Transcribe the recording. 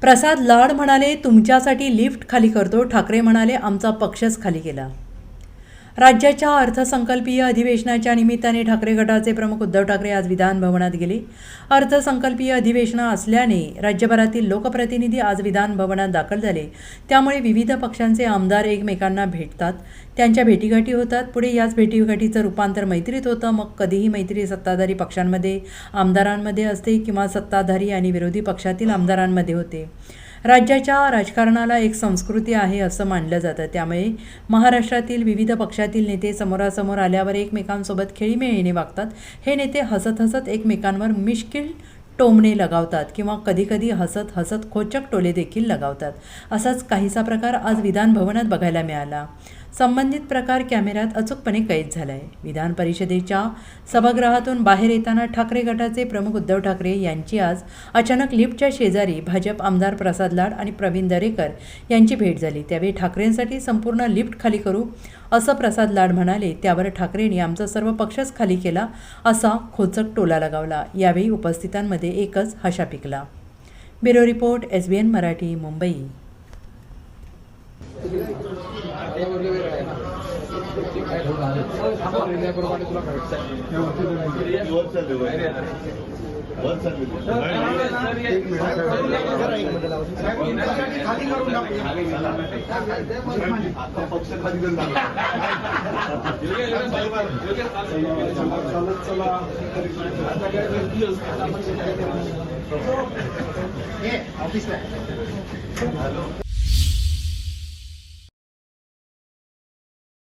प्रसाद लाड म्हणाले तुमच्यासाठी लिफ्ट खाली करतो. ठाकरे म्हणाले आमचा पक्षच खाली केला. राज्याच्या अर्थसंकल्पीय अधिवेशनाच्या निमित्ताने ठाकरे गटाचे प्रमुख उद्धव ठाकरे आज विधान भवनात गेले. अर्थसंकल्पीय अधिवेशन असल्याने राज्यभरातील लोकप्रतिनिधी आज विधान भवनात दाखल झाले. त्यामुळे विविध पक्षांचे आमदार एकमेकांना भेटतात. त्यांच्या भेटीगाठी होतात. पुढे याच भेटीगाठीचं रूपांतर मैत्रीत होतं. मग कधीही मैत्री सत्ताधारी पक्षांमध्ये आमदारांमध्ये असते किंवा सत्ताधारी आणि विरोधी पक्षातील आमदारांमध्ये होते. राज्याच्या राजकारणाला एक संस्कृती आहे असं मानलं जातं. त्यामुळे महाराष्ट्रातील विविध पक्षातील नेते समोरासमोर आल्यावर एकमेकांसोबत खेळीमेळीने वागतात. हे नेते हसत हसत एकमेकांवर मिश्किल टोमणे लगावतात किंवा कधीकधी हसत हसत खोचक टोले देखील लगावतात. असाच काहीसा प्रकार आज विधान भवनात बघायला मिळाला. संबंधित प्रकार कॅमेऱ्यात अचूकपणे कैद झाला आहे विधान परिषदेच्या सभागृहातून बाहेर येताना ठाकरे गटाचे प्रमुख उद्धव ठाकरे यांची आज अचानक लिफ्टच्या शेजारी भाजप आमदार प्रसाद लाड आणि प्रवीण दरेकर यांची भेट झाली. त्यावेळी ठाकरेंसाठी संपूर्ण लिफ्ट खाली करू असं प्रसाद लाड म्हणाले. त्यावर ठाकरेंनी आमचा सर्व पक्षच खाली केला असा खोचक टोला लगावला. यावेळी उपस्थितांमध्ये एकच हशा पिकला. Bureau report S B N Marathi Mumbai. वर चालले वर चालले आता पक्ष